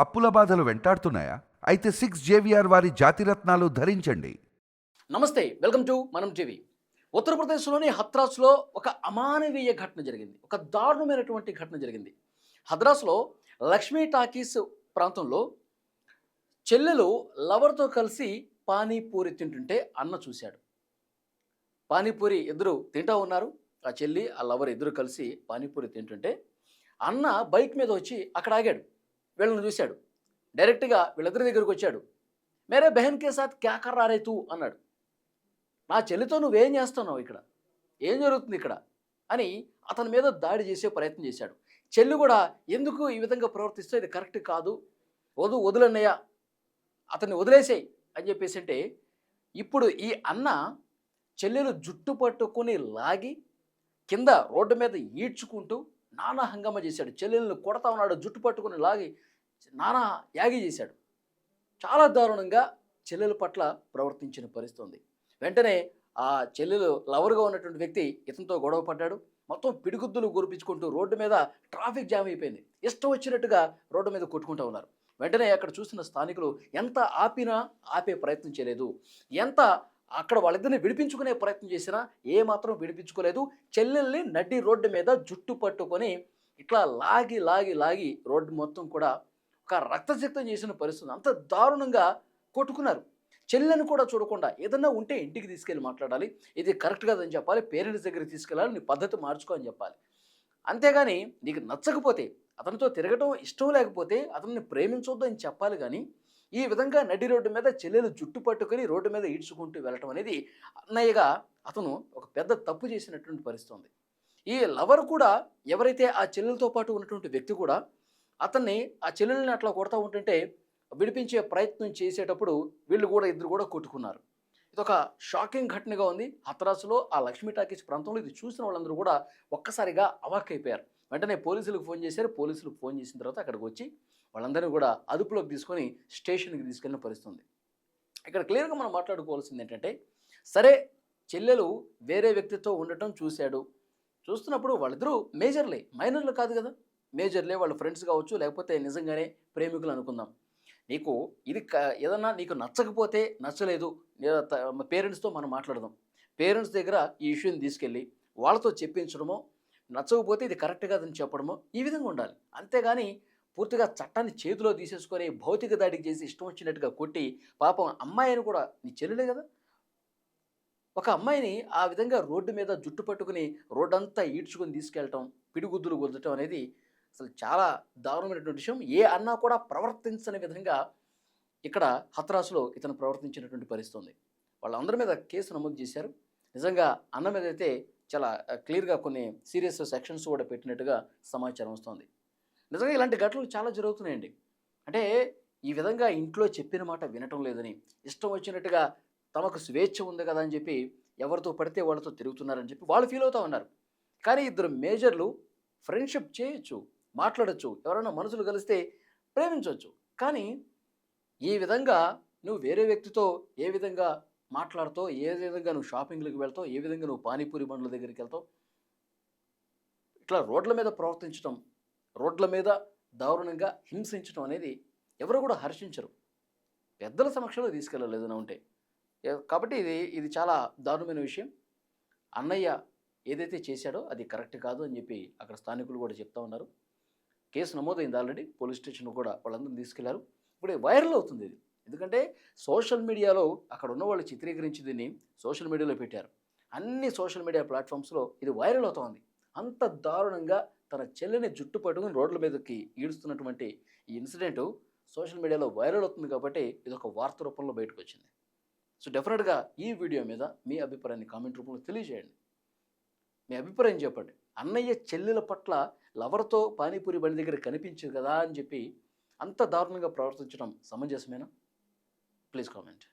అప్పుల బాధలు వెంటాడుతున్నాయా? అయితే సిక్స్ జేవిఆర్ వారి జాతిరత్నాలు ధరించండి. నమస్తే వెల్కమ్ టు మనం టీవీ. ఉత్తరప్రదేశ్లోని హత్రాస్లో ఒక అమానవీయ ఘటన జరిగింది. ఒక దారుణమైనటువంటి ఘటన జరిగింది. హద్రాస్లో లక్ష్మీ టాకీస్ ప్రాంతంలో చెల్లెలు లవర్తో కలిసి పానీపూరి తింటుంటే అన్న చూశాడు. పానీపూరి ఇద్దరు తింటా ఉన్నారు. ఆ చెల్లి ఆ లవర్ ఇద్దరు కలిసి పానీపూరి తింటుంటే అన్న బైక్ మీద వచ్చి అక్కడ ఆగాడు. వీళ్ళని చూశాడు. డైరెక్ట్గా వీళ్ళిద్దరి దగ్గరికి వచ్చాడు. మేరే బెహన్ కే సాత్ క్యా కర్ తూ? అన్నాడు. నా చెల్లితో నువ్వేం చేస్తున్నావు ఇక్కడ? ఏం జరుగుతుంది ఇక్కడ? అని అతని మీద దాడి చేసే ప్రయత్నం చేశాడు. చెల్లి కూడా ఎందుకు ఈ విధంగా ప్రవర్తిస్తే ఇది కరెక్ట్ కాదు. వదు వదులన్నయ్య. అతన్ని వదిలేసేయి అని చెప్పేసి అంటే ఇప్పుడు ఈ అన్న చెల్లెలు జుట్టు పట్టుకొని లాగి కింద రోడ్డు మీద ఈడ్చుకుంటూ నానా హంగమ చేశాడు. చెల్లెలను కొడతా ఉన్నాడు జుట్టు పట్టుకొని లాగి నానా యాగి చేశాడు. చాలా దారుణంగా చెల్లెల పట్ల ప్రవర్తించిన పరిస్థితి ఉంది. వెంటనే ఆ చెల్లెలు లవర్గా ఉన్నటువంటి వ్యక్తి ఇతనితో గొడవ పడ్డాడు. మొత్తం పిడిగుద్దులు గురిపించుకుంటూ రోడ్డు మీద ట్రాఫిక్ జామ్ అయిపోయింది. ఇష్టం వచ్చినట్టుగా రోడ్డు మీద కొట్టుకుంటూ ఉన్నారు. వెంటనే అక్కడ చూస్తున్న స్థానికులు ఎంత ఆపినా ఆపే ప్రయత్నం చేయలేదు. ఎంత అక్కడ వాళ్ళిద్దరిని విడిపించుకునే ప్రయత్నం చేసినా ఏ మాత్రం విడిపించుకోలేదు. చెల్లెల్ని నడ్డి రోడ్డు మీద జుట్టు పట్టుకొని ఇట్లా లాగి లాగి లాగి రోడ్డు మొత్తం కూడా రక్తసిక్తం చేసిన పరిస్థితి అంత దారుణంగా కొట్టుకున్నారు. చెల్లెని కూడా చూడకుండా ఏదన్నా ఉంటే ఇంటికి తీసుకెళ్ళి మాట్లాడాలి. ఇది కరెక్ట్ కాదని చెప్పాలి. పేరెంట్స్ దగ్గరికి తీసుకెళ్ళాలి. నీ పద్ధతి మార్చుకో అని చెప్పాలి. అంతేగాని నీకు నచ్చకపోతే అతనితో తిరగటం ఇష్టం లేకపోతే అతన్ని ప్రేమించొద్దు అని చెప్పాలి కానీ ఈ విధంగా నడి రోడ్డు మీద చెల్లెలు జుట్టు పట్టుకొని రోడ్డు మీద ఈడ్చుకుంటూ వెళ్ళటం అనేది అన్నయ్యగా అతను ఒక పెద్ద తప్పు చేసినటువంటి పరిస్థితి ఈ లవర్ కూడా ఎవరైతే ఆ చెల్లెలతో పాటు ఉన్నటువంటి వ్యక్తి కూడా అతన్ని ఆ చెల్లెల్ని అట్లా కొడతా ఉంటుంటే విడిపించే ప్రయత్నం చేసేటప్పుడు వీళ్ళు కూడా ఇద్దరు కూడా కొట్టుకున్నారు. ఇది ఒక షాకింగ్ ఘటనగా ఉంది. హతరాసులో ఆ లక్ష్మీ టాకీస్ ప్రాంతంలో ఇది చూసిన వాళ్ళందరూ కూడా ఒక్కసారిగా అవాక్కైపోయారు వెంటనే పోలీసులకు ఫోన్ చేశారు. పోలీసులకు ఫోన్ చేసిన తర్వాత అక్కడికి వచ్చి వాళ్ళందరినీ కూడా అదుపులోకి తీసుకొని స్టేషన్కి తీసుకెళ్ళిన పరిస్థితి ఉంది ఇక్కడ క్లియర్గా మనం మాట్లాడుకోవాల్సింది ఏంటంటే సరే చెల్లెలు వేరే వ్యక్తితో ఉండటం చూశాడు. చూస్తున్నప్పుడు వాళ్ళిద్దరూ మేజర్లే మైనర్లు కాదు కదా. మేజర్లే వాళ్ళు ఫ్రెండ్స్ కావచ్చు లేకపోతే నిజంగానే ప్రేమికులు అనుకుందాం. నీకు ఇది ఏదన్నా నీకు నచ్చకపోతే నచ్చలేదు పేరెంట్స్తో మనం మాట్లాడదాం. పేరెంట్స్ దగ్గర ఈ ఇష్యూని తీసుకెళ్ళి వాళ్ళతో చెప్పించడమో నచ్చకపోతే ఇది కరెక్ట్ కాదని చెప్పడమో ఈ విధంగా ఉండాలి. అంతేగాని పూర్తిగా చట్టాన్ని చేతిలో తీసేసుకొని భౌతిక దాడికి చేసి ఇష్టం వచ్చినట్టుగా కొట్టి పాపం అమ్మాయిని కూడా నీ చెల్లెలే కదా? ఒక అమ్మాయిని ఆ విధంగా రోడ్డు మీద జుట్టు పట్టుకుని రోడ్డంతా ఈడ్చుకొని తీసుకెళ్ళటం పిడిగుద్దులు గుద్దటం అనేది అసలు చాలా దారుణమైనటువంటి విషయం. ఏ అన్నా కూడా ప్రవర్తించని విధంగా ఇక్కడ హత్రాసులో ఇతను ప్రవర్తించినటువంటి పరిస్థితి ఉంది వాళ్ళందరి మీద కేసు నమోదు చేశారు. నిజంగా అన్న మీద అయితే చాలా క్లియర్గా కొన్ని సీరియస్ సెక్షన్స్ కూడా పెట్టినట్టుగా సమాచారం వస్తుంది. నిజంగా ఇలాంటి ఘటనలు చాలా జరుగుతున్నాయండి. అంటే ఈ విధంగా ఇంట్లో చెప్పిన మాట వినటం లేదని ఇష్టం వచ్చినట్టుగా తమకు స్వేచ్ఛ ఉంది కదా అని చెప్పి ఎవరితో పడితే వాళ్ళతో తిరుగుతున్నారని చెప్పి వాళ్ళు ఫీల్ అవుతూ ఉన్నారు. కానీ ఇద్దరు మేజర్లు ఫ్రెండ్షిప్ చేయొచ్చు. మాట్లాడచ్చు ఎవరైనా మనుషులు కలిస్తే ప్రేమించవచ్చు కానీ ఈ విధంగా నువ్వు వేరే వ్యక్తితో ఏ విధంగా మాట్లాడుతావు ఏ విధంగా నువ్వు షాపింగ్లకు వెళ్తావు ఏ విధంగా నువ్వు పానీపూరి బండ్ల దగ్గరికి వెళ్తావు ఇట్లా రోడ్ల మీద ప్రవర్తించడం రోడ్ల మీద దారుణంగా హింసించడం అనేది ఎవరు కూడా హర్షించరు. పెద్దల సమక్షంలో తీసుకెళ్ళలేదు అని ఉంటే. కాబట్టి ఇది ఇది చాలా దారుణమైన విషయం. అన్నయ్య ఏదైతే చేశాడో అది కరెక్ట్ కాదు అని చెప్పి అక్కడ స్థానికులు కూడా చెప్తా ఉన్నారు. కేసు నమోదైంది ఆల్రెడీ పోలీస్ స్టేషన్ కూడా వాళ్ళందరూ తీసుకెళ్ళారు. ఇప్పుడు వైరల్ అవుతుంది ఇది. ఎందుకంటే సోషల్ మీడియాలో అక్కడ ఉన్న వాళ్ళు చిత్రీకరించి దీన్ని సోషల్ మీడియాలో పెట్టారు. అన్ని సోషల్ మీడియా ప్లాట్ఫామ్స్లో ఇది వైరల్ అవుతోంది. అంత దారుణంగా తన చెల్లెని జుట్టు పట్టుకుని రోడ్ల మీదకి ఈడుస్తున్నటువంటి ఈ ఇన్సిడెంట్ సోషల్ మీడియాలో వైరల్ అవుతుంది కాబట్టి ఇది ఒక వార్త రూపంలో బయటకు వచ్చింది సో డెఫినెట్గా ఈ వీడియో మీద మీ అభిప్రాయాన్ని కామెంట్ రూపంలో తెలియజేయండి. మీ అభిప్రాయం చెప్పండి. అన్నయ్య చెల్లెల పట్ల లవర్తో పానీపూరి బండి దగ్గర కనిపించు కదా అని చెప్పి అంత దారుణంగా ప్రవర్తించడం సమంజసమేనా? Please comment